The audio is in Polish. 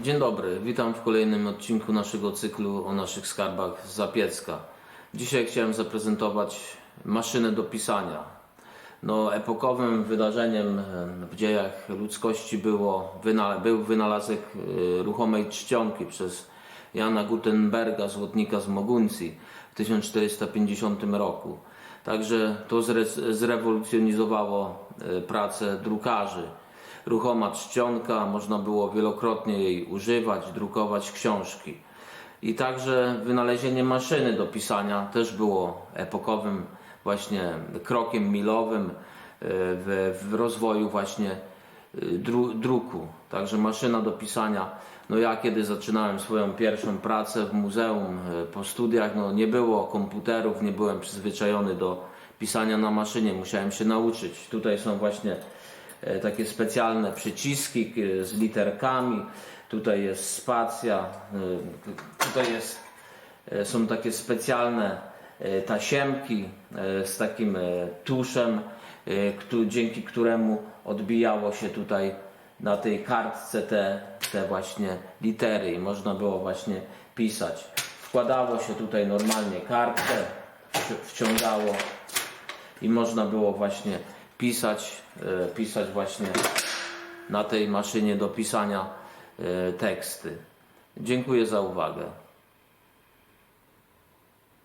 Dzień dobry, witam w kolejnym odcinku naszego cyklu o naszych skarbach z Zapiecka. Dzisiaj chciałem zaprezentować maszynę do pisania. No, epokowym wydarzeniem e, w dziejach ludzkości było, był wynalazek e, ruchomej czcionki przez Jana Gutenberga, złotnika z Moguncji w 1450 roku. Także to zre- zrewolucjonizowało e, pracę drukarzy. Ruchoma czcionka, można było wielokrotnie jej używać, drukować książki. I także wynalezienie maszyny do pisania też było epokowym właśnie krokiem milowym e, w, w rozwoju właśnie e, dru, druku. Także maszyna do pisania. No ja kiedy zaczynałem swoją pierwszą pracę w muzeum e, po studiach, no nie było komputerów, nie byłem przyzwyczajony do pisania na maszynie, musiałem się nauczyć. Tutaj są właśnie takie specjalne przyciski e, z literkami. Tutaj jest spacja, e, tutaj jest, e, są takie specjalne e, tasiemki e, z takim e, tuszem, e, dzięki któremu odbijało się tutaj na tej kartce te, te właśnie litery i można było właśnie pisać. Wkładało się tutaj normalnie kartkę, wci- wciągało i można było właśnie pisać, e, pisać właśnie na tej maszynie do pisania e, teksty. Dziękuję za uwagę.